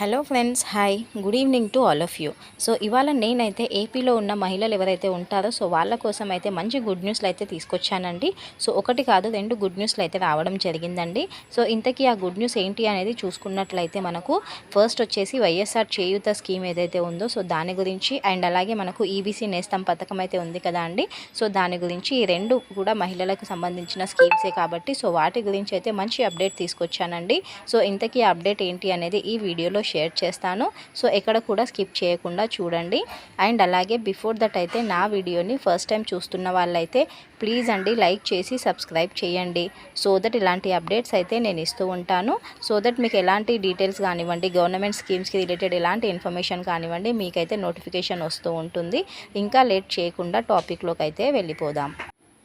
Hello friends hi. Good evening to all of you. So ఇవాళ నేనైతే ఏపీలో ఉన్న మహిళలు ఎవరైతే ఉంటారో సో వాళ్ళ కోసం అయితే మంచి గుడ్ న్యూస్లు అయితే తీసుకొచ్చానండి. సో ఒకటి కాదు రెండు గుడ్ న్యూస్లు అయితే రావడం జరిగిందండి. సో ఇంతకీ ఆ గుడ్ న్యూస్ ఏంటి అనేది చూసుకున్నట్లయితే మనకు ఫస్ట్ వచ్చేసి వైఎస్ఆర్ చేయూత స్కీమ్ ఏదైతే ఉందో సో దాని గురించి అండ్ అలాగే మనకు ఈబీసీ నేస్తం పథకం అయితే ఉంది కదా అండి. సో దాని గురించి ఈ రెండు కూడా మహిళలకు సంబంధించిన స్కీమ్సే కాబట్టి సో వాటి గురించి అయితే మంచి అప్డేట్ తీసుకొచ్చానండి. సో ఇంతకీ అప్డేట్ ఏంటి అనేది ఈ వీడియోలో షేర్ చేస్తాను. సో ఎక్కడ కూడా స్కిప్ చేయకుండా చూడండి. అండ్ అలాగే బిఫోర్ దట్ అయితే నా వీడియోని ఫస్ట్ టైం చూస్తున్న వాళ్ళైతే ప్లీజ్ అండి లైక్ చేసి సబ్స్క్రైబ్ చేయండి. సో దట్ ఇలాంటి అప్డేట్స్ అయితే నేను ఇస్తూ ఉంటాను. సో దట్ మీకు ఎలాంటి డీటెయిల్స్ కానివ్వండి గవర్నమెంట్ స్కీమ్స్కి రిలేటెడ్ ఎలాంటి ఇన్ఫర్మేషన్ కానివ్వండి మీకైతే నోటిఫికేషన్ వస్తూ ఉంటుంది. ఇంకా లేట్ చేయకుండా టాపిక్లోకి అయితే వెళ్ళిపోదాం.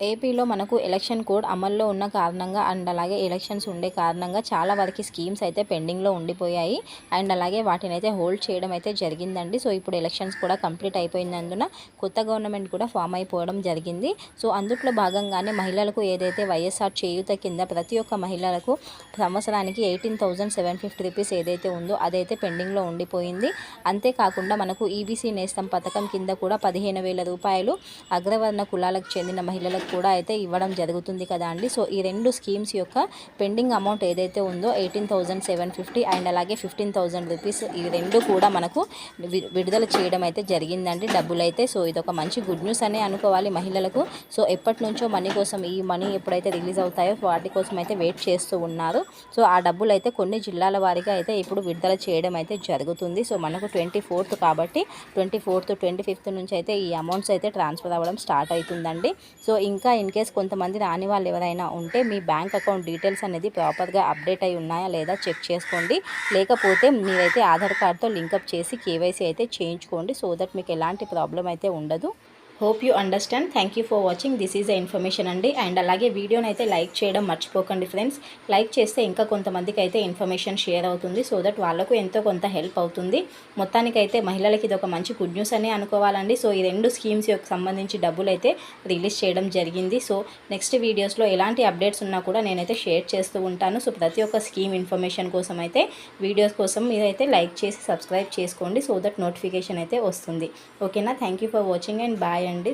ఏపీలో మనకు ఎలక్షన్ కోడ్ అమల్లో ఉన్న కారణంగా అండ్ అలాగే ఎలక్షన్స్ ఉండే కారణంగా చాలా వరకు స్కీమ్స్ అయితే పెండింగ్లో ఉండిపోయాయి. అండ్ అలాగే వాటిని అయితే హోల్డ్ చేయడం అయితే జరిగిందండి. సో ఇప్పుడు ఎలక్షన్స్ కూడా కంప్లీట్ అయిపోయినందున కొత్త గవర్నమెంట్ కూడా ఫామ్ అయిపోవడం జరిగింది. సో అందుట్లో భాగంగానే మహిళలకు ఏదైతే వైఎస్ఆర్ చేయూత కింద ప్రతి ఒక్క మహిళలకు సంవత్సరానికి eighteen thousand seven fifty rupees ఏదైతే ఉందో అదైతే పెండింగ్లో ఉండిపోయింది. అంతేకాకుండా మనకు ఈబీసీ నేస్తం పథకం కింద కూడా పదిహేను వేల రూపాయలు అగ్రవర్ణ కులాలకు చెందిన మహిళలకు కూడా అయితే ఇవ్వడం జరుగుతుంది కదా అండి. సో ఈ రెండు స్కీమ్స్ యొక్క పెండింగ్ అమౌంట్ ఏదైతే ఉందో eighteen thousand seven fifty and అలాగే ఫిఫ్టీన్ థౌజండ్ రూపీస్ ఈ రెండు కూడా మనకు విడుదల చేయడం అయితే జరిగిందండి డబ్బులు అయితే సో ఇది ఒక మంచి గుడ్ న్యూస్ అనే అనుకోవాలి మహిళలకు. సో ఎప్పటి నుంచో మనీ కోసం ఈ మనీ ఎప్పుడైతే రిలీజ్ అవుతాయో వాటి కోసం అయితే వెయిట్ చేస్తూ ఉన్నారు. సో ఆ డబ్బులు అయితే కొన్ని జిల్లాల వారీగా అయితే ఇప్పుడు విడుదల చేయడం అయితే జరుగుతుంది. సో మనకు ట్వంటీ ఫోర్త్ కాబట్టి ట్వంటీ ఫోర్త్ ట్వంటీ ఫిఫ్త్ నుంచి అయితే ఈ అమౌంట్స్ అయితే ట్రాన్స్ఫర్ అవ్వడం స్టార్ట్ అవుతుందండి. సో ఇంకా ఇన్ కేస్ కొంతమంది రాని వాళ్ళు ఎవరైనా ఉంటే మీ బ్యాంక్ అకౌంట్ డీటెయిల్స్ అనేది ప్రాపర్గా అప్డేట్ అయి ఉన్నాయా లేదా చెక్ చేసుకోండి. లేకపోతే మీరైతే ఆధార్ కార్డ్తో లింకప్ చేసి కేవైసీ అయితే చేయించుకోండి. సో దట్ మీకు ఎలాంటి ప్రాబ్లం అయితే ఉండదు. Hope you understand. Thank you for watching. This is the information అండి. అండ్ అలాగే వీడియోని అయితే లైక్ చేయడం మర్చిపోకండి ఫ్రెండ్స్. లైక్ చేస్తే ఇంకా కొంతమందికి అయితే ఇన్ఫర్మేషన్ షేర్ అవుతుంది. సో దట్ వాళ్ళకు ఎంతో కొంత హెల్ప్ అవుతుంది. మొత్తానికైతే మహిళలకి ఇది ఒక మంచి గుడ్ న్యూస్ అని అనుకోవాలండి. సో ఈ రెండు స్కీమ్స్ యొక్క సంబంధించి డబ్బులు అయితే రిలీజ్ చేయడం జరిగింది. సో నెక్స్ట్ వీడియోస్లో ఎలాంటి అప్డేట్స్ ఉన్నా కూడా నేనైతే షేర్ చేస్తూ ఉంటాను. సో ప్రతి ఒక్క స్కీమ్ ఇన్ఫర్మేషన్ కోసం అయితే వీడియోస్ కోసం మీరైతే లైక్ చేసి సబ్స్క్రైబ్ చేసుకోండి. సో దట్ నోటిఫికేషన్ అయితే వస్తుంది. ఓకేనా? Thank you for watching and bye అండి.